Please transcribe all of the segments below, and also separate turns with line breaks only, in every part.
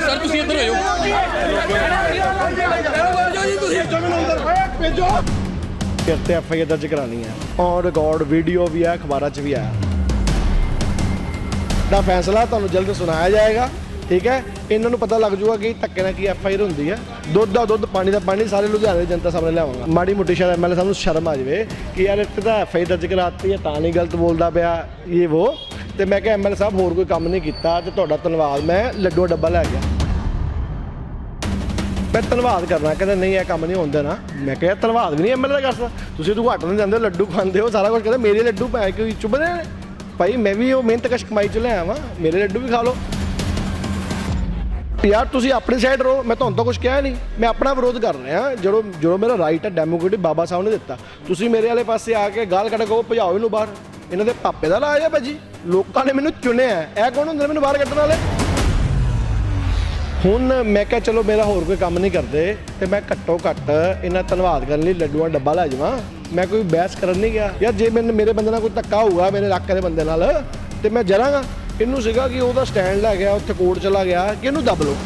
Sir, ਤੁਸੀਂ ਇੱਧਰ ਹੋ
ਫਿਰ ਤੇ ਐਫ ਆਈ ਆਰ ਦਰਜ ਕਰਾਣੀ ਹੈ। ਔਨ ਰਿਕਾਰਡ ਵੀਡੀਓ ਵੀ ਹੈ, ਅਖਬਾਰਾਂ 'ਚ ਵੀ ਆਇਆ ਦਾ ਫੈਸਲਾ ਤੁਹਾਨੂੰ ਜਲਦ ਸੁਣਾਇਆ ਜਾਏਗਾ, ਠੀਕ ਹੈ? ਇਹਨਾਂ ਨੂੰ ਪਤਾ ਲੱਗ ਜਾਊਗਾ ਕਿ ਧੱਕੇ ਨਾਲ ਕੀ ਐਫ ਆਈ ਆਰ ਹੁੰਦੀ ਹੈ। ਦੁੱਧ ਦਾ ਦੁੱਧ, ਪਾਣੀ ਦਾ ਪਾਣੀ, ਸਾਰੇ ਲੁਧਿਆਣੇ ਦੀ ਜਨਤਾ ਸਾਹਮਣੇ ਲਿਆਵਾਂਗਾ। ਮਾੜੀ ਮੋਟੀ ਸ਼ਾਇਦ ਐਮਐਲਏ ਸਾਹਿਬ ਨੂੰ ਸ਼ਰਮ ਆ ਜਾਵੇ ਕਿ ਯਾਰ ਇੱਕ ਤਾਂ ਐਫ ਆਈ ਦਰਜ ਕਰਾਤੀ ਹੈ, ਤਾਂ ਨਹੀਂ ਗਲਤ ਬੋਲਦਾ ਪਿਆ, ਇਹ ਉਹ। ਤੇ ਮੈਂ ਕਿਹਾ ਐਮਐਲਏ ਸਾਹਿਬ ਹੋਰ ਕੋਈ ਕੰਮ ਨਹੀਂ ਕੀਤਾ ਤੇ ਤੁਹਾਡਾ ਧੰਨਵਾਦ। ਮੈਂ ਲੱਡੂ ਡੱਬਾ ਲੈ ਗਿਆ। ਮੈਂ ਧੰਨਵਾਦ ਕਰਨਾ, ਕਹਿੰਦਾ ਨਹੀਂ, ਇਹ ਕੰਮ ਨਹੀਂ ਹੁੰਦਾ ਨਾ ਮੈਂ ਕਿਹਾ ਧੰਨਵਾਦ ਵੀ ਨਹੀਂ ਐਮਐਲਏ ਦਾ ਕਰਦਾ। ਤੁਸੀਂ ਤੂੰ ਘੱਟ ਨਹੀਂ ਜਾਂਦੇ ਹੋ ਲੱਡੂ ਖਾਂਦੇ ਹੋ, ਸਾਰਾ ਕੁਝ ਕਹਿੰਦੇ ਮੇਰੇ ਲੱਡੂ ਪੈ ਕੇ ਚੁੱਭਦੇ ਨੇ। ਭਾਈ, ਮੈਂ ਵੀ ਉਹ ਮਿਹਨਤ ਕਸ਼ ਕਮਾਈ ਚ ਲੈ ਆਵਾਂ। ਮੇਰੇ ਲੱਡੂ ਵੀ ਖਾ ਲਓ। ਯਾਰ, ਤੁਸੀਂ ਆਪਣੀ ਸਾਈਡ ਰਹੋ। ਮੈਂ ਤੁਹਾਨੂੰ ਤਾਂ ਕੁਝ ਕਿਹਾ ਨਹੀਂ। ਮੈਂ ਆਪਣਾ ਵਿਰੋਧ ਕਰ ਰਿਹਾ। ਜਦੋਂ ਜਦੋਂ ਮੇਰਾ ਰਾਈਟ ਹੈ ਡੈਮੋਕ੍ਰੇਟਿਕ ਬਾਬਾ ਸਾਹਿਬ ਨੇ ਦਿੱਤਾ। ਤੁਸੀਂ ਮੇਰੇ ਵਾਲੇ ਪਾਸੇ ਆ ਕੇ ਗਾਲ ਕੱਢ ਕਹੋ, ਭਜਾਓ ਇਹਨੂੰ ਬਾਹਰ। ਇਹਨਾਂ ਦੇ ਪਾਪੇ ਦਾ ਲਾਜ ਹੈ ਭਾਜੀ। ਲੋਕਾਂ ਨੇ ਮੈਨੂੰ ਚੁਣਿਆ ਹੈ। ਕੌਣ ਹੁੰਦੇ ਮੈਨੂੰ ਬਾਹਰ ਕੱਢਣ ਵਾਲੇ? ਹੁਣ ਮੈਂ ਕਿਹਾ, ਚਲੋ ਮੇਰਾ ਹੋਰ ਕੋਈ ਕੰਮ ਨਹੀਂ ਕਰਦੇ ਤੇ ਮੈਂ ਘੱਟੋ ਘੱਟ ਇਹਨਾਂ ਧੰਨਵਾਦ ਕਰਨ ਲਈ ਲੱਡੂਆਂ ਡੱਬਾ ਲੈ ਜਾਵਾਂ। ਮੈਂ ਕੋਈ ਬਹਿਸ ਕਰਨ ਨਹੀਂ ਗਿਆ। ਯਾਰ, ਜੇ ਮੈਨੂੰ, ਮੇਰੇ ਬੰਦੇ ਨਾਲ ਕੋਈ ਧੱਕਾ ਹੋਊਗਾ, ਮੇਰੇ ਇਲਾਕੇ ਦੇ ਬੰਦੇ ਨਾਲ, ਤੇ ਮੈਂ ਜਰਾਂਗਾ। ਇਹਨੂੰ ਸੀਗਾ ਕਿ ਉਹਦਾ ਸਟੈਂਡ ਲੈ ਗਿਆ, ਉੱਥੇ ਕੋਰਟ ਚਲਾ ਗਿਆ ਕਿ ਇਹਨੂੰ ਦੱਬ ਲਓ?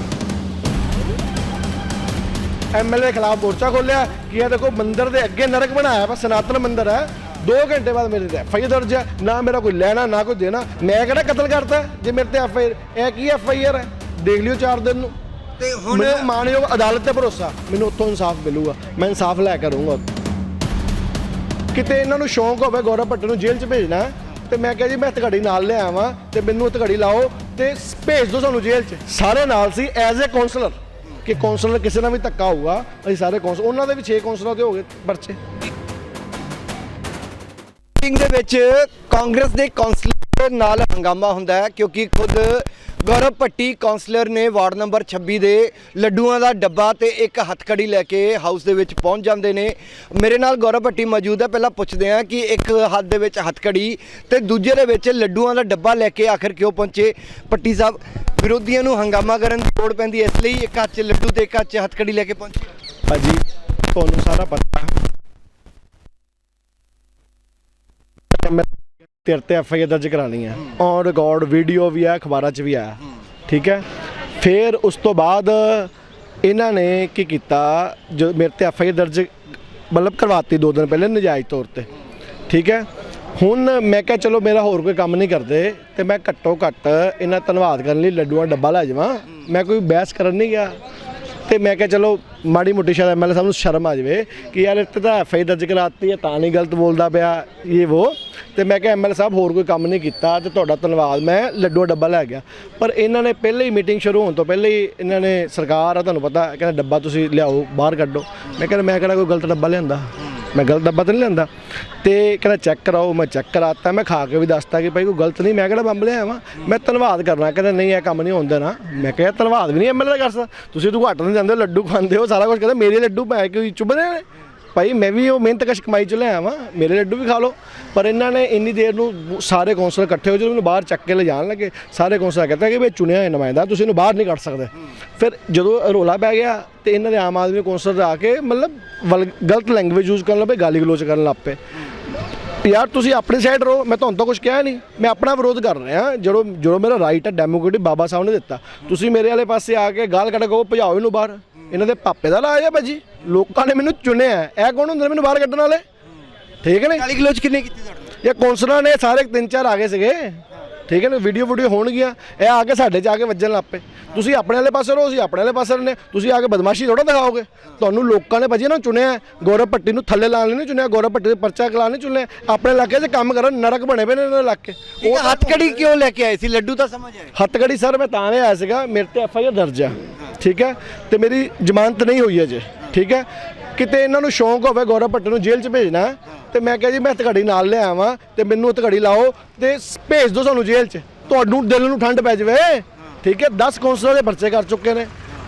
ਐਮਐਲਏ ਖਿਲਾਫ ਮੋਰਚਾ ਖੋਲਿਆ, ਕਿ ਇਹ ਦੇਖੋ ਮੰਦਿਰ ਦੇ ਅੱਗੇ ਨਰਕ ਬਣਾਇਆ ਵਾ, ਸਨਾਤਨ ਮੰਦਿਰ ਹੈ। 2 ਘੰਟੇ ਬਾਅਦ ਮੇਰੇ ਤੇ ਐਫਆਈ ਦਰਜ ਹੈ। ਨਾ ਮੇਰਾ ਕੋਈ ਲੈਣਾ ਨਾ ਕੋਈ ਦੇਣਾ। ਮੈਂ ਕਿਹੜਾ ਕਤਲ ਕਰਤਾ? ਜੇ ਮੇਰੇ ਤੇ ਐਫਆਈ ਇਹ ਕੀ ਐਫਆਈ ਹੈ? ਦੇਖ ਲਿਓ 4 ਦਿਨ ਨੂੰ।
ਤੇ ਹੁਣ
ਮੈਨੂੰ ਮਾਨਯੋਗ ਅਦਾਲਤ ਤੇ ਭਰੋਸਾ। ਮੈਨੂੰ ਉੱਥੋਂ ਇਨਸਾਫ ਮਿਲੂਗਾ। ਮੈਂ ਇਨਸਾਫ ਲੈ ਕੇ ਰਹੂੰਗਾ ਕਿਤੇ ਇਹਨਾਂ ਨੂੰ ਸ਼ੌਂਕ ਹੋਵੇ ਗੌਰਵ ਭੱਟ ਨੂੰ ਜੇਲ੍ਹ 'ਚ ਭੇਜਣਾ ਤੇ ਮੈਂ ਕਿਹਾ ਜੀ ਮੈਂ ਹਥਕੜੀ ਨਾਲ ਲੈ ਆਵਾਂ ਤੇ ਮੈਨੂੰ ਹਥਕੜੀ ਲਾਓ ਤੇ ਭੇਜ ਦਿਓ ਸਾਨੂੰ ਜੇਲ੍ਹ 'ਚ। ਸਾਰੇ ਨਾਲ ਸੀ ਐਜ਼ ਅ ਕਾਉਂਸਲਰ ਕਿ ਕਾਉਂਸਲਰ ਕਿਸੇ ਨਾਲ ਵੀ ਧੱਕਾ ਹੋਊਗਾ ਅਸੀਂ ਸਾਰੇ ਕਾਉਂਸਲ ਉਹਨਾਂ ਦੇ ਵੀ 6 ਕਾਉਂਸਲਰਾਂ ਦੇ ਹੋ ਗਏ ਪਰਚੇ।
ਮੀਟਿੰਗ ਦੇ ਵਿੱਚ ਕਾਂਗਰਸ ਦੇ ਕਾਉਂਸਲਰ ਨਾਲ ਹੰਗਾਮਾ ਹੁੰਦਾ ਹੈ, ਕਿਉਂਕਿ ਖੁਦ ਗੌਰਵ ਭੱਟੀ ਕਾਉਂਸਲਰ ਨੇ ਵਾਰਡ ਨੰਬਰ 26 ਦੇ ਲੱਡੂਆਂ ਦਾ ਡੱਬਾ ਤੇ ਇੱਕ ਹੱਥਕੜੀ ਲੈ ਕੇ ਹਾਊਸ ਦੇ ਵਿੱਚ ਪਹੁੰਚ ਜਾਂਦੇ ਨੇ। ਮੇਰੇ ਨਾਲ ਗੌਰਵ ਭੱਟੀ ਮੌਜੂਦ ਹੈ। ਪਹਿਲਾਂ ਪੁੱਛਦੇ ਹਾਂ ਕਿ ਇੱਕ ਹੱਥ ਦੇ ਵਿੱਚ ਹੱਥਕੜੀ ਤੇ ਦੂਜੇ ਦੇ ਵਿੱਚ ਲੱਡੂਆਂ ਦਾ ਡੱਬਾ ਲੈ ਕੇ ਆਖਰ ਕਿਉਂ ਪਹੁੰਚੇ? ਭੱਟੀ ਸਾਹਿਬ, ਵਿਰੋਧੀਆਂ ਨੂੰ ਹੰਗਾਮਾ ਕਰਨ ਦੀ ਲੋੜ ਪੈਂਦੀ ਇਸ ਲਈ ਇੱਕ ਹੱਥ 'ਚ ਲੱਡੂ ਤੇ ਇੱਕ ਹੱਥ 'ਚ ਹੱਥਕੜੀ ਲੈ ਕੇ ਪਹੁੰਚੇ।
ਭਾਜੀ ਤੁਹਾਨੂੰ ਸਾਰਾ ਪਤਾ ਮੈਂ ਤੇਰੇ ਤੇ ਐਫ ਆਈ ਆਰ ਦਰਜ ਕਰਾਣੀ ਹੈ ਔਨ ਰਿਕਾਰਡ ਵੀਡੀਓ ਵੀ ਆ, ਅਖਬਾਰਾਂ 'ਚ ਵੀ ਆਇਆ ਠੀਕ ਹੈ? ਫਿਰ ਉਸ ਤੋਂ ਬਾਅਦ ਇਹਨਾਂ ਨੇ ਕੀ ਕੀਤਾ? ਜੋ ਮੇਰੇ ਤੇ ਐਫ ਆਈ ਆਰ ਦਰਜ ਮਤਲਬ ਕਰਵਾਤੀ ਦੋ ਦਿਨ ਪਹਿਲੇ ਨਜਾਇਜ਼ ਤੌਰ ਤੇ। ਠੀਕ ਹੈ? ਹੁਣ ਮੈਂ ਕਿਹਾ, ਚਲੋ ਮੇਰਾ ਹੋਰ ਕੋਈ ਕੰਮ ਨਹੀਂ ਕਰਦੇ ਤੇ ਮੈਂ ਘੱਟੋ ਘੱਟ ਇਹਨਾਂ ਧੰਨਵਾਦ ਕਰਨ ਲਈ ਲੱਡੂਆਂ ਡੱਬਾ ਲੈ ਜਾਵਾਂ। ਮੈਂ ਕੋਈ ਬਹਿਸ ਕਰਨ ਨਹੀਂ ਗਿਆ। ਤੇ ਮੈਂ ਕਿਹਾ ਚਲੋ ਮਾੜੀ ਮੋਟੀ ਸ਼ਾਇਦ ਐਮਐਲਏ ਸਾਹਿਬ ਨੂੰ ਸ਼ਰਮ ਆ ਜਾਵੇ ਕਿ ਯਾਰ ਇੱਕ ਤਾਂ ਐਫ ਆਈ ਦਰਜ ਕਰਾਤੀ ਹੈ, ਤਾਂ ਨਹੀਂ ਗਲਤ ਬੋਲਦਾ ਪਿਆ ਇਹ ਉਹ ਤੇ ਮੈਂ ਕਿਹਾ ਐਮਐਲਏ ਸਾਹਿਬ ਹੋਰ ਕੋਈ ਕੰਮ ਨਹੀਂ ਕੀਤਾ ਤੇ ਤੁਹਾਡਾ ਧੰਨਵਾਦ, ਮੈਂ ਲੱਡੂ ਡੱਬਾ ਲੈ ਗਿਆ। ਪਰ ਇਹਨਾਂ ਨੇ ਪਹਿਲੇ ਹੀ ਮੀਟਿੰਗ ਸ਼ੁਰੂ ਹੋਣ ਤੋਂ ਪਹਿਲੇ ਹੀ ਇਹਨਾਂ ਨੇ ਸਰਕਾਰ ਆ, ਤੁਹਾਨੂੰ ਪਤਾ, ਕਹਿੰਦਾ ਡੱਬਾ ਤੁਸੀਂ ਲਿਆਓ, ਬਾਹਰ ਕੱਢੋ। ਮੈਂ ਕਹਿੰਦਾ ਮੈਂ ਕਿਹੜਾ ਕੋਈ ਗਲਤ ਡੱਬਾ ਲਿਆਂਦਾ? ਮੈਂ ਗਲਤ ਡੱਬਾ ਤਾਂ ਨਹੀਂ ਲੈਂਦਾ। ਤੇ ਕਹਿੰਦਾ, ਚੈੱਕ ਕਰਾਓ, ਮੈਂ ਚੈੱਕ ਕਰਾਤਾ, ਮੈਂ ਖਾ ਕੇ ਵੀ ਦੱਸਤਾ ਕਿ ਭਾਈ ਕੋਈ ਗਲਤ ਨਹੀਂ, ਮੈਂ ਕਿਹੜਾ ਬੰਬ ਲਿਆ ਵਾਂ? ਮੈਂ ਧੰਨਵਾਦ ਕਰਨਾ, ਕਹਿੰਦਾ, ਨਹੀਂ, ਇਹ ਕੰਮ ਨਹੀਂ ਹੁੰਦਾ ਨਾ। ਮੈਂ ਕਿਹਾ ਧੰਨਵਾਦ ਵੀ ਨਹੀਂ ਐਮਐਲਏ ਦਾ ਕਰ ਸਕਦਾ ਤੁਸੀਂ ਘੱਟ ਨਹੀਂ ਜਾਂਦੇ ਹੋ ਲੱਡੂ ਖਾਂਦੇ ਹੋ, ਸਾਰਾ ਕੁਝ ਕਹਿੰਦੇ, ਮੇਰੇ ਲੱਡੂ ਪੈ ਕੇ ਚੁੱਭਦੇ ਨੇ। ਭਾਈ, ਮੈਂ ਵੀ ਉਹ ਮਿਹਨਤ ਕਸ਼ ਕਮਾਈ ਚ ਲਿਆ ਵਾਂ ਮੇਰੇ ਲੱਡੂ ਵੀ ਖਾ ਲਓ। ਪਰ ਇਹਨਾਂ ਨੇ ਇੰਨੀ ਦੇਰ ਨੂੰ ਸਾਰੇ ਕੌਂਸਲਰ ਇਕੱਠੇ ਹੋ ਜਦੋਂ ਮੈਨੂੰ ਬਾਹਰ ਚੱਕ ਕੇ ਲੈ ਜਾਣ ਲੱਗੇ, ਸਾਰੇ ਕੌਂਸਲਰ ਕਹਿੰਦੇ ਕਿ ਵੀ ਚੁਣਿਆ ਹੋਇਆ ਨੁਮਾਇੰਦਾ ਤੁਸੀਂ ਇਹਨੂੰ ਬਾਹਰ ਨਹੀਂ ਕੱਢ ਸਕਦੇ। ਫਿਰ ਜਦੋਂ ਰੋਲਾ ਪੈ ਗਿਆ ਤੇ ਇਹਨਾਂ ਦੇ ਆਮ ਆਦਮੀ ਕੌਂਸਲਰ ਆ ਕੇ ਮਤਲਬ ਵਲ- ਗਲਤ ਲੈਂਗੁਏਜ ਯੂਜ਼ ਕਰਨ ਲੱਗੇ ਗਾਲੀ ਗਲੋਚ ਕਰਨ ਲੱਗ ਪਏ ਯਾਰ, ਤੁਸੀਂ ਆਪਣੀ ਸਾਈਡ ਰਹੋ, ਮੈਂ ਤੁਹਾਨੂੰ ਤਾਂ ਕੁਝ ਕਿਹਾ ਨਹੀਂ। ਮੈਂ ਆਪਣਾ ਵਿਰੋਧ ਕਰ ਰਿਹਾ, ਜਦੋਂ ਜਦੋਂ ਮੇਰਾ ਰਾਈਟ ਹੈ ਡੈਮੋਕ੍ਰੇਟਿਕ ਬਾਬਾ ਸਾਹਿਬ ਨੇ ਦਿੱਤਾ। ਤੁਸੀਂ ਮੇਰੇ ਵਾਲੇ ਪਾਸੇ ਆ ਕੇ ਗਾਲ ਕੱਢ ਕਹੋ, ਭਜਾਓ ਇਹਨੂੰ ਬਾਹਰ। ਇਹਨਾਂ ਦੇ ਪਾਪੇ ਦਾ ਲਾਜ ਹੈ ਭਾਜੀ। ਲੋਕਾਂ ਨੇ ਮੈਨੂੰ ਚੁਣਿਆ। ਹੈ। ਇਹ ਕੌਣ ਹੁੰਦੇ ਨੇ ਮੈਨੂੰ ਬਾਹਰ ਕੱਢਣ ਵਾਲੇ? ਠੀਕ ਹੈ ਨੇ
ਗਾਲੀ ਗਲੋਚ ਕਿੰਨੇ ਕੀਤੀ ਤੁਹਾਡੇ ਨਾਲ
ਇਹ ਕੌਂਸਲਰ ਨੇ ਸਾਰੇ ਤਿੰਨ ਚਾਰ ਆ ਗਏ ਸੀਗੇ। ਠੀਕ ਹੈ ਨਾ ਵੀਡੀਓ ਵੀਡੀਓ ਹੋਣਗੀਆਂ। ਇਹ ਆ ਕੇ ਸਾਡੇ 'ਚ ਆ ਕੇ ਵੱਜਣ ਲੱਗ ਪਏ। ਤੁਸੀਂ ਆਪਣੇ ਵਾਲੇ ਪਾਸੇ ਰਹੋ ਅਸੀਂ ਆਪਣੇ ਵਾਲੇ ਪਾਸੇ ਨੇ ਤੁਸੀਂ ਆ ਕੇ ਬਦਮਾਸ਼ੀ ਥੋੜਾ ਦਿਖਾਓਗੇ। ਤੁਹਾਨੂੰ ਲੋਕਾਂ ਨੇ ਭਾਜੀ ਨਾ ਚੁਣਿਆ। ਹੈ। ਗੌਰਵ ਭੱਟੀ ਨੂੰ ਥੱਲੇ ਲਾਉਣ ਲਈ ਨਹੀਂ ਚੁਣਿਆ। ਗੌਰਵ ਭੱਟੀ ਦੇ ਪਰਚਾ ਕਲਾਣ ਨਹੀਂ ਚੁਣਿਆ। ਆਪਣੇ ਇਲਾਕੇ 'ਚ ਕੰਮ ਕਰਨ ਨਰਕ ਬਣੇ ਪਏ ਨੇ ਇਹਨਾਂ ਦੇ ਇਲਾਕੇ।
ਉਹ ਹੱਥਕੜੀ ਕਿਉਂ ਲੈ ਕੇ ਆਏ ਸੀ? ਲੱਡੂ ਤਾਂ ਸਮਝ ਆਏ।
ਹੱਤਕੜੀ ਸਰ ਮੈਂ ਤਾਂ ਆਇਆ ਸੀਗਾ। ਮੇਰੇ ਤੇ ਐਫ ਆਈ ਆਰ ਦਰਜ ਹੈ ਠੀਕ ਹੈ? ਤੇ ਮੇਰੀ ਜ਼ਮਾਨਤ ਨਹੀਂ ਹੋਈ ਅਜੇ ਠੀਕ ਹੈ? ਕਿਤੇ ਇਹਨਾਂ ਨੂੰ ਸ਼ੌਂਕ ਹੋਵੇ ਗੌਰਵ ਭੱਟ ਨੂੰ ਜੇਲ੍ਹ 'ਚ ਭੇਜਣਾ ਹੈ, ਤੇ ਮੈਂ ਕਿਹਾ ਜੀ ਮੈਂ ਹੱਤਕੜੀ ਨਾਲ ਲੈ ਆਵਾਂ ਤੇ ਮੈਨੂੰ ਹੱਤਕੜੀ ਲਾਓ ਤੇ ਭੇਜ ਦਿਓ ਸਾਨੂੰ ਜੇਲ੍ਹ 'ਚ। ਤੁਹਾਨੂੰ ਦਿਲ ਨੂੰ ਠੰਡ ਪੈ ਜਾਵੇ। ਠੀਕ ਹੈ? 10 ਕੌਂਸਲਰ ਦੇ ਪਰਚੇ ਕਰ ਚੁੱਕੇ ਨੇ।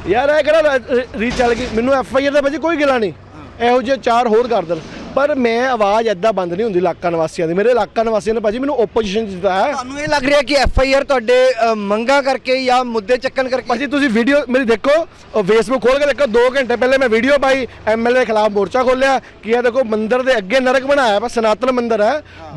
ਯਾਰ ਇਹ ਕਿਹੜਾ ਰੀ ਚੱਲ ਗਈ। ਮੈਨੂੰ ਐਫ ਆਈ ਆਰ ਦਾ ਭਾਜੀ ਕੋਈ ਗਿਲਾ ਨਹੀਂ। ਇਹੋ ਜਿਹੇ ਚਾਰ ਹੋਰ ਕਰ ਦੇਣ। ਪਰ ਮੈਂ ਆਵਾਜ਼ ਐਦਾਂ ਬੰਦ ਨਹੀਂ ਹੁੰਦੀ ਇਲਾਕਾ ਨਿਵਾਸੀਆਂ ਦੀ। ਮੇਰੇ ਇਲਾਕਾ ਨਿਵਾਸੀਆਂ ਨੇ ਭਾਜੀ ਮੈਨੂੰ ਓਪੋਜੀਸ਼ਨ ਦਿੱਤਾ ਹੈ।
ਤੁਹਾਨੂੰ ਇਹ ਲੱਗ ਰਿਹਾ ਕਿ ਐਫ ਆਈ ਆਰ ਤੁਹਾਡੇ ਮੰਗਾਂ ਕਰਕੇ ਜਾਂ ਮੁੱਦੇ ਚੱਕਣ ਕਰਕੇ?
ਭਾਜੀ ਤੁਸੀਂ ਵੀਡੀਓ ਮੇਰੀ ਦੇਖੋ ਫੇਸਬੁੱਕ ਖੋਲ ਕੇ ਦੇਖੋ 2 ਘੰਟੇ ਪਹਿਲੇ ਮੈਂ ਵੀਡੀਓ ਪਾਈ ਐਮਐਲਏ ਦੇ ਖਿਲਾਫ ਮੋਰਚਾ ਖੋਲਿਆ ਕਿ ਇਹ ਦੇਖੋ ਮੰਦਿਰ ਦੇ ਅੱਗੇ ਨਰਕ ਬਣਾਇਆ ਵਾ ਸਨਾਤਨ ਮੰਦਿਰ ਹੈ।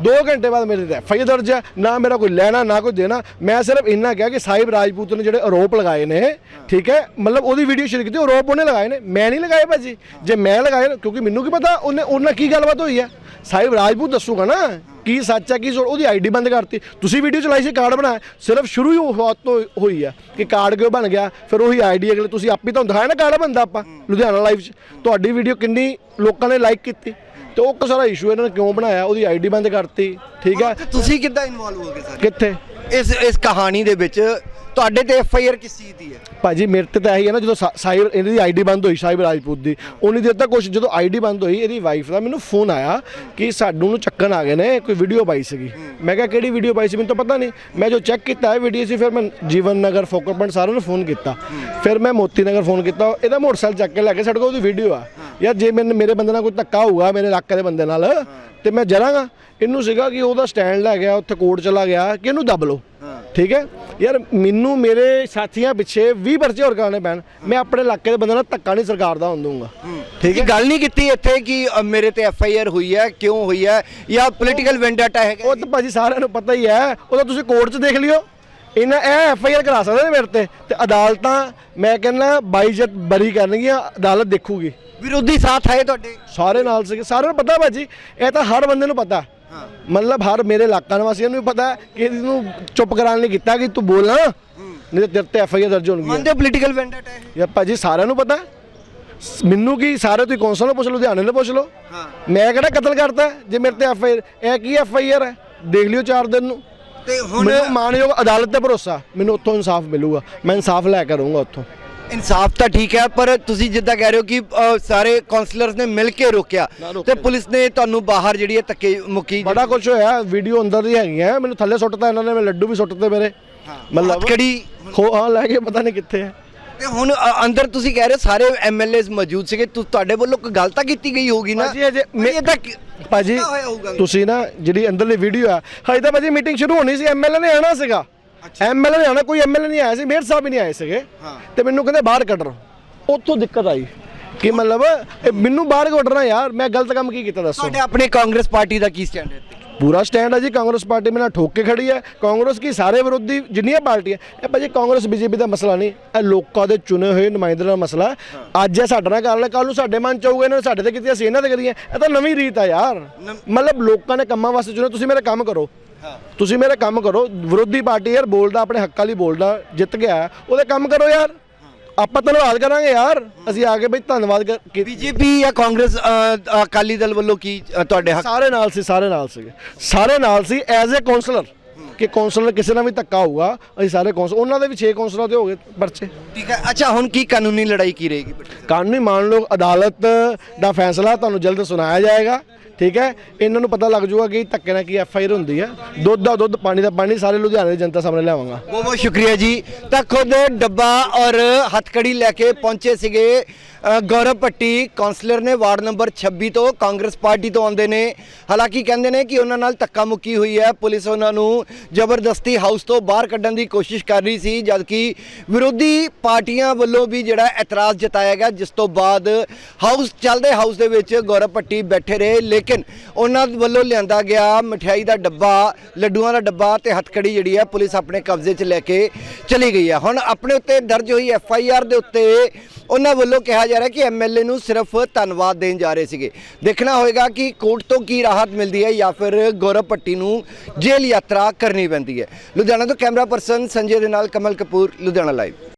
2 ਘੰਟੇ ਬਾਅਦ ਮੇਰੇ ਤੇ ਐਫਆਈ ਦਰਜ ਹੈ ਨਾ ਮੇਰਾ ਕੋਈ ਲੈਣਾ ਨਾ ਕੋਈ ਦੇਣਾ। ਮੈਂ ਸਿਰਫ ਇੰਨਾ ਕਿਹਾ ਕਿ ਸਾਹਿਬ ਰਾਜਪੂਤ ਨੇ ਜਿਹੜੇ ਆਰੋਪ ਲਗਾਏ ਨੇ ਠੀਕ ਹੈ? ਮਤਲਬ ਉਹਦੀ ਵੀਡੀਓ ਸ਼ੇਅਰ ਕੀਤੀ ਆਰੋਪ ਉਹਨੇ ਲਗਾਏ ਨੇ। ਮੈਂ ਨਹੀਂ ਲਗਾਏ ਭਾਜੀ। ਜੇ ਮੈਂ ਲਗਾਏ ਕਿਉਂਕਿ ਮੈਨੂੰ ਕੀ ਪਤਾ ਉਹਨੇ ਉਹਨਾਂ ਕੀ ਗੱਲਬਾਤ ਹੋਈ ਹੈ? ਸਾਹਿਬ ਰਾਜਪੂਤ ਦੱਸੂਗਾ ਨਾ ਕੀ ਸੱਚ ਹੈ ਕੀ ਝੂਠ। ਉਹਦੀ ਆਈਡੀ ਬੰਦ ਕਰਤੀ। ਤੁਸੀਂ ਵੀਡੀਓ ਚਲਾਈ ਸੀ ਕਾਰਡ ਬਣਾਇਆ। ਸਿਰਫ ਸ਼ੁਰੂ ਹੀ ਉਹ ਤੋਂ ਹੋਈ ਹੈ ਕਿ ਕਾਰਡ ਕਿਉਂ ਬਣ ਗਿਆ। ਫਿਰ ਉਹੀ ਆਈਡੀ ਅਗਲੇ ਤੁਸੀਂ ਆਪੇ ਤੁਹਾਨੂੰ ਦਿਖਾਇਆ ਨਾ ਕਾਰਡ ਬੰਦਾ ਆਪਾਂ ਲੁਧਿਆਣਾ ਲਾਈਵ 'ਚ। ਤੁਹਾਡੀ ਵੀਡੀਓ ਕਿੰਨੀ ਲੋਕਾਂ ਨੇ ਲਾਈਕ ਕੀਤੀ। ਤੇ ਉਹ ਸਾਰਾ ਇਸ਼ੂ ਇਹਨਾਂ ਨੇ ਕਿਉਂ ਬਣਾਇਆ ਉਹਦੀ ਆਈਡੀ ਬੰਦ ਕਰਤੀ। ਠੀਕ ਹੈ?
ਤੁਸੀਂ ਕਿੱਦਾਂ ਇਨਵੋਲਵ ਹੋ ਗਏ ਸਰ?
ਕਿੱਥੇ?
ਇਸ ਇਸ ਕਹਾਣੀ ਦੇ ਵਿੱਚ ਤੁਹਾਡੇ ਤੇ ਐਫ ਆਈ ਆਰ ਕਿਸ ਚੀਜ਼ ਦੀ ਹੈ?
ਭਾਜੀ, ਮੇਰੇ ਤੇ ਤਾਂ ਇਹੀ ਹੈ ਨਾ, ਜਦੋਂ ਸਾ- ਸਾਹਿਬ ਇਹਦੀ ਦੀ ਆਈਡੀ ਬੰਦ ਹੋਈ ਸਾਹਿਬ ਰਾਜਪੂਤ ਦੀ, ਉਨੀ ਦੇਰ ਤੱਕ ਕੁਛ ਜਦੋਂ ਆਈਡੀ ਬੰਦ ਹੋਈ, ਇਹਦੀ ਵਾਈਫ ਦਾ ਮੈਨੂੰ ਫੋਨ ਆਇਆ ਕਿ ਸਾਨੂੰ ਨੂੰ ਚੱਕਣ ਆ ਗਏ ਨੇ, ਕੋਈ ਵੀਡੀਓ ਪਾਈ ਸੀਗੀ। ਮੈਂ ਕਿਹਾ, ਕਿਹੜੀ ਵੀਡੀਓ ਪਾਈ ਸੀ, ਮੈਨੂੰ ਤਾਂ ਪਤਾ ਨਹੀਂ। ਮੈਂ ਜੋ ਚੈੱਕ ਕੀਤਾ ਇਹ ਵੀਡੀਓ ਸੀ, ਫਿਰ ਮੈਂ ਜੀਵਨ ਨਗਰ ਫੋਕਰ ਪੁਆਇੰਟ ਸਾਰਿਆਂ ਨੂੰ ਫੋਨ ਕੀਤਾ। ਫਿਰ ਮੈਂ ਮੋਤੀ ਨਗਰ ਫੋਨ ਕੀਤਾ, ਇਹਦਾ ਮੋਟਰਸਾਈਕਲ ਚੱਕ ਕੇ ਲੈ ਕੇ, ਸਾਡੇ ਕੋਲ ਉਹਦੀ ਵੀਡੀਓ ਆ। ਯਾਰ, ਜੇ ਮੈਨੂੰ, ਮੇਰੇ ਬੰਦੇ ਨਾਲ ਕੋਈ ਧੱਕਾ ਹੋਊਗਾ, ਮੇਰੇ ਇਲਾਕੇ ਦੇ ਬੰਦੇ ਨਾਲ, ਤੇ ਮੈਂ ਜਰਾਂਗਾ। ਇਹਨੂੰ ਸੀਗਾ ਕਿ ਉਹਦਾ ਸਟੈਂਡ ਲੈ ਗਿਆ, ਉੱਥੇ ਕੋਰਟ ਚਲਾ ਗਿਆ, ਕਿ ਇਹਨੂੰ ਦੱਬ ਲਓ। ਠੀਕ ਹੈ? ਯਾਰ ਮੈਨੂੰ ਮੇਰੇ ਸਾਥੀਆਂ ਪਿੱਛੇ 20 ਪਰਚੇ ਹੋਰ ਕਰਾਉਣੇ ਪੈਣ। ਮੈਂ ਆਪਣੇ ਇਲਾਕੇ ਦੇ ਬੰਦੇ ਨਾਲ ਧੱਕਾ ਨਹੀਂ ਸਰਕਾਰ ਦਾ ਹੋਣ ਦੂੰਗਾ
ਠੀਕ ਹੈ? ਗੱਲ ਨਹੀਂ ਕੀਤੀ ਇੱਥੇ ਕਿ ਮੇਰੇ ਤੇ ਐਫ ਆਈ ਆਰ ਹੋਈ ਹੈ ਕਿਉਂ ਹੋਈ ਹੈ ਜਾਂ ਪੋਲੀਟੀਕਲ ਵੈਂਡਾਟਾ ਹੈਗਾ
ਉਹ ਤਾਂ ਭਾਜੀ ਸਾਰਿਆਂ ਨੂੰ ਪਤਾ ਹੀ ਹੈ। ਉਹ ਤਾਂ ਤੁਸੀਂ ਕੋਰਟ 'ਚ ਦੇਖ ਲਿਓ। ਇਹਨਾਂ ਇਹ ਐਫ ਆਈ ਆਰ ਕਰਾ ਸਕਦੇ ਨੇ ਮੇਰੇ ਤੇ। ਤੇ ਅਦਾਲਤਾਂ ਮੈਂ ਕਹਿੰਦਾ ਬਾਈਜਤ ਬਰੀ ਕਰਨਗੀਆਂ ਅਦਾਲਤ ਦੇਖੂਗੀ।
ਵਿਰੋਧੀ ਸਾਥ ਆਏ ਤੁਹਾਡੇ?
ਸਾਰੇ ਨਾਲ ਸੀਗੇ। ਸਾਰਿਆਂ ਨੂੰ ਪਤਾ ਭਾਜੀ। ਇਹ ਤਾਂ ਹਰ ਬੰਦੇ ਨੂੰ ਪਤਾ। ਮਤਲਬ ਹਰ ਮੇਰੇ ਇਲਾਕਾ ਨਿਵਾਸੀਆਂ ਨੂੰ ਵੀ ਪਤਾ ਕਿ ਇਹਨੂੰ ਚੁੱਪ ਕਰਾਉਣ ਲਈ ਕੀਤਾ ਕਿ ਤੂੰ ਬੋਲ ਨਾ। ਨਹੀਂ ਤਾਂ ਤੇਰੇ ਤੇ ਐਫ ਆਈ ਆਰ ਦਰਜ ਹੋਣਗੀ
ਮੰਨਦੇ ਪੋਲੀਟੀਕਲ ਵੈਂਡਾਟਾ ਹੈ
ਯਾ ਭਾਜੀ ਸਾਰਿਆਂ ਨੂੰ ਪਤਾ ਮੈਨੂੰ ਕੀ ਸਾਰੇ ਤੁਸੀਂ ਕੌਂਸਲ ਨੂੰ ਪੁੱਛ ਲਓ ਲੁਧਿਆਣੇ ਨੂੰ ਪੁੱਛ ਲਓ।
ਹਾਂ।
ਮੈਂ ਕਿਹੜਾ ਕਤਲ ਕਰਤਾ ਜੇ ਮੇਰੇ ਤੇ ਐਫ ਆਈ ਇਹ ਕੀ ਐਫ ਆਈ ਆਰ ਹੈ? ਦੇਖ ਲਿਓ 4 ਦਿਨ ਨੂੰ।
ਤੇ ਹੁਣ
ਮੈਨੂੰ ਮਾਨਯੋਗ ਅਦਾਲਤ ਤੇ ਭਰੋਸਾ ਮੈਨੂੰ ਉੱਥੋਂ ਇਨਸਾਫ ਮਿਲੂਗਾ। ਮੈਂ ਇਨਸਾਫ ਲੈ ਕੇ ਰਹੂੰਗਾ ਉੱਥੋਂ।
ਇਨਸਾਫ ਤਾਂ ਠੀਕ ਹੈ ਪਰ ਤੁਸੀਂ ਜਿੱਦਾਂ ਕਹਿ ਰਹੇ ਹੋ ਕਿ ਅ, ਸਾਰੇ ਕਾਉਂਸਲਰਸ ਨੇ ਮਿਲ ਕੇ ਰੋਕਿਆ
ਨਾ ਰੋਕਿਆ।
ਤੇ ਪੁਲਿਸ ਨੇ ਤੁਹਾਨੂੰ ਬਾਹਰ ਜਿਹੜੀ ਹੈ ਧੱਕੇ ਮੁੱਕੀ
ਬੜਾ ਕੁਝ ਹੋਇਆ ਵੀਡੀਓ ਅੰਦਰ ਦੀ ਹੈਗੀਆਂ ਮੈਨੂੰ ਥੱਲੇ ਸੁੱਟਤਾ ਇਹਨਾਂ ਨੇ ਮੈਂ ਲੱਡੂ ਵੀ ਸੁੱਟਤੇ ਮੇਰੇ। ਮਤਲਬ
ਕਿਹੜੀ
ਖੋ ਹਾਂ ਲੈ ਕੇ ਪਤਾ ਨਹੀਂ ਕਿੱਥੇ ਹੈ।
ਤੇ ਹੁਣ ਅ, ਅੰਦਰ ਤੁਸੀਂ ਕਹਿ ਰਹੇ ਹੋ ਸਾਰੇ ਐਮਐਲਏਸ ਮੌਜੂਦ ਸੀਗੇ ਤੁ- ਤੁਹਾਡੇ ਵੱਲੋਂ ਕੋਈ ਗੱਲ ਤਾਂ ਕੀਤੀ ਗਈ ਹੋਊਗੀ ਨਾ?
ਭਾਜੀ ਅਜੇ
ਭਾਜੀ, ਏਦਾਂ ਕਿ-
ਭਾਜੀ
ਕਿੱਦਾਂ ਹੋਇਆ ਹੋਊਗਾ?
ਤੁਸੀਂ ਨਾ ਜਿਹੜੀ ਅੰਦਰਲੀ ਵੀਡੀਓ ਆ ਹਜੇ ਤਾਂ ਭਾਜੀ ਮੀਟਿੰਗ ਸ਼ੁਰੂ ਹੋਣੀ ਸੀ ਐਮਐਲਏ ਨੇ ਆਣਾ ਸੀਗਾ। ਐਮਐਲਏ ਨੇ ਆਣਾ ਕੋਈ ਐਮਐਲਏ ਨਹੀਂ ਆਇਆ ਸੀ ਮੇਅਰ ਸਾਹਿਬ ਵੀ ਨਹੀਂ ਆਏ ਸੀਗੇ।
ਹਾਂ।
ਤੇ ਮੈਨੂੰ ਕਹਿੰਦੇ ਬਾਹਰ ਕੱਢ ਉੱਥੋਂ ਦਿੱਕਤ ਆਈ ਕਿ ਮਤਲਬ ਇਹ ਮੈਨੂੰ ਬਾਹਰ ਕੱਢਣਾ ਯਾਰ ਮੈਂ ਗਲਤ ਕੰਮ ਕੀ ਕੀਤਾ ਦੱਸੋ।
ਤੁਹਾਡੇ ਆਪਣੇ ਕਾਂਗਰਸ ਪਾਰਟੀ ਦਾ ਕੀ ਸਟੈਂਡ ਹੈ?
ਪੂਰਾ ਸਟੈਂਡ ਹੈ ਜੀ ਕਾਂਗਰਸ ਪਾਰਟੀ ਮੇਰੇ ਨਾਲ ਠੋਕ ਕੇ ਖੜੀ ਹੈ। ਕਾਂਗਰਸ ਕੀ ਸਾਰੇ ਵਿਰੋਧੀ ਜਿੰਨੀਆਂ ਪਾਰਟੀਆਂ ਇਹ ਭਾਜੀ ਕਾਂਗਰਸ ਬੀਜੇਪੀ ਦਾ ਮਸਲਾ ਨਹੀਂ ਇਹ ਲੋਕਾਂ ਦੇ ਚੁਣੇ ਹੋਏ ਨੁਮਾਇੰਦਿਆਂ ਦਾ ਮਸਲਾ। ਅੱਜ ਇਹ ਸਾਡੇ ਨਾਲ ਕਰ ਲੈ ਕੱਲ ਨੂੰ ਸਾਡੇ ਮਨ ਚ ਆਊਗਾ ਇਹਨਾਂ ਨੇ ਸਾਡੇ ਤੇ ਕੀਤੀ ਅਸੀਂ ਇਹਨਾਂ ਤੇ ਕਰੀਏ ਇਹ ਤਾਂ ਨਵੀਂ ਰੀਤ ਆ ਯਾਰ। ਮਤਲਬ ਲੋਕਾਂ ਨੇ ਕੰਮਾਂ ਵਾਸਤੇ ਚੁਣੇ ਤੁਸੀਂ ਮੇਰੇ ਕੰਮ ਕਰੋ। ਤੁਸੀਂ ਮੇਰੇ ਕੰਮ ਕਰੋ ਵਿਰੋਧੀ ਪਾਰਟੀ ਯਾਰ ਬੋਲਦਾ ਆਪਣੇ ਹੱਕਾਂ ਲਈ ਬੋਲਦਾ ਜਿੱਤ ਗਿਆ। ਉਹਦੇ ਕੰਮ ਕਰੋ ਯਾਰ। ਆਪਾਂ ਧੰਨਵਾਦ ਕਰਾਂਗੇ ਯਾਰ। ਅਸੀਂ ਆ ਕੇ ਬਈ ਧੰਨਵਾਦ
ਬੀਜੇਪੀ ਜਾਂ ਕਾਂਗਰਸ ਅਕਾਲੀ ਦਲ ਵੱਲੋਂ ਕੀ ਤੁਹਾਡੇ ਹੱਕ?
ਸਾਰੇ ਨਾਲ ਸੀ ਸਾਰੇ ਨਾਲ ਸੀਗੇ। ਸਾਰੇ ਨਾਲ ਸੀ ਐਜ਼ ਅ ਕਾਉਂਸਲਰ ਕਿ ਕਾਉਂਸਲਰ ਕਿਸੇ ਨਾਲ ਵੀ ਧੱਕਾ ਹੋਊਗਾ ਅਸੀਂ ਸਾਰੇ ਕਾਉਂਸਲ ਉਹਨਾਂ ਦੇ ਵੀ 6 ਕਾਉਂਸਲਰਾਂ ਦੇ ਹੋ ਗਏ ਪਰਚੇ।
ਠੀਕ ਹੈ ਅੱਛਾ ਹੁਣ ਕੀ ਕਾਨੂੰਨੀ ਲੜਾਈ ਕੀ ਰਹੇਗੀ?
ਕਾਨੂੰਨੀ ਮਾਨ ਲਓ ਅਦਾਲਤ ਦਾ ਫੈਸਲਾ ਤੁਹਾਨੂੰ ਜਲਦ ਸੁਣਾਇਆ ਜਾਏਗਾ ਠੀਕ ਹੈ? ਇਹਨਾਂ ਨੂੰ ਪਤਾ ਲੱਗ ਜਾਊਗਾ ਕਿ ਧੱਕੇ ਨਾਲ ਕੀ ਐਫ ਆਈ ਆਰ ਹੁੰਦੀ ਹੈ। ਦੁੱਧ ਦਾ ਦੁੱਧ ਪਾਣੀ ਦਾ ਪਾਣੀ ਸਾਰੇ ਲੁਧਿਆਣੇ ਦੀ ਜਨਤਾ ਸਾਹਮਣੇ ਲਿਆਵਾਂਗਾ।
ਬਹੁਤ ਬਹੁਤ ਸ਼ੁਕਰੀਆ ਜੀ। ਤਾਂ ਖੁਦ ਡੱਬਾ ਔਰ ਹੱਥਕੜੀ ਲੈ ਕੇ ਪਹੁੰਚੇ ਸੀਗੇ ਗੌਰਵ ਪੱਟੀ ਕਾਉਂਸਲਰ ਨੇ ਵਾਰਡ ਨੰਬਰ 26 ਤੋਂ ਕਾਂਗਰਸ ਪਾਰਟੀ ਤੋਂ ਆਉਂਦੇ ਨੇ। ਹਾਲਾਂਕਿ ਕਹਿੰਦੇ ਨੇ ਕਿ ਉਹਨਾਂ ਨਾਲ ਧੱਕਾ ਮੁੱਕੀ ਹੋਈ ਹੈ। ਪੁਲਿਸ ਉਹਨਾਂ ਨੂੰ ਜ਼ਬਰਦਸਤੀ ਹਾਊਸ ਤੋਂ ਬਾਹਰ ਕੱਢਣ ਦੀ ਕੋਸ਼ਿਸ਼ ਕਰ ਰਹੀ ਸੀ, ਜਦਕਿ ਵਿਰੋਧੀ ਪਾਰਟੀਆਂ ਵੱਲੋਂ ਵੀ ਜਿਹੜਾ ਇਤਰਾਜ਼ ਜਤਾਇਆ ਗਿਆ, ਜਿਸ ਤੋਂ ਬਾਅਦ ਹਾਊਸ ਚੱਲਦੇ ਹਾਊਸ ਦੇ ਵਿੱਚ ਗੌਰਵ ਪੱਟੀ ਬੈਠੇ ਰਹੇ। ਲੇਕਿਨ ਉਹਨਾਂ ਵੱਲੋਂ ਲਿਆਂਦਾ ਗਿਆ ਮਠਿਆਈ ਦਾ ਡੱਬਾ, ਲੱਡੂਆਂ ਦਾ ਡੱਬਾ ਤੇ ਹੱਥਕੜੀ ਜਿਹੜੀ ਹੈ, ਪੁਲਿਸ ਆਪਣੇ ਕਬਜ਼ੇ 'ਚ ਲੈ ਕੇ ਚਲੀ ਗਈ ਹੈ। ਹੁਣ ਆਪਣੇ ਉੱਤੇ ਦਰਜ ਹੋਈ ਐਫ ਆਈ ਆਰ ਦੇ ਉੱਤੇ ਉਹਨਾਂ ਵੱਲੋਂ ਕਿਹਾ ਜਾ ਰਿਹਾ ਕਿ ਐਮਐਲਏ ਨੂੰ ਸਿਰਫ ਧੰਨਵਾਦ ਦੇਣ ਜਾ ਰਹੇ ਸੀਗੇ। ਦੇਖਣਾ ਹੋਏਗਾ ਕਿ ਕੋਰਟ ਤੋਂ ਕੀ ਰਾਹਤ ਮਿਲਦੀ ਹੈ ਜਾਂ ਫਿਰ ਗੌਰਵ ਪੱਟੀ ਨੂੰ ਜੇਲ੍ਹ ਯਾਤਰਾ ਕਰਨੀ ਪੈਂਦੀ ਹੈ। ਲੁਧਿਆਣਾ ਤੋਂ ਕੈਮਰਾ ਪਰਸਨ ਸੰਜੇ ਦੇ ਨਾਲ ਕਮਲ ਕਪੂਰ, ਲੁਧਿਆਣਾ ਲਾਈਵ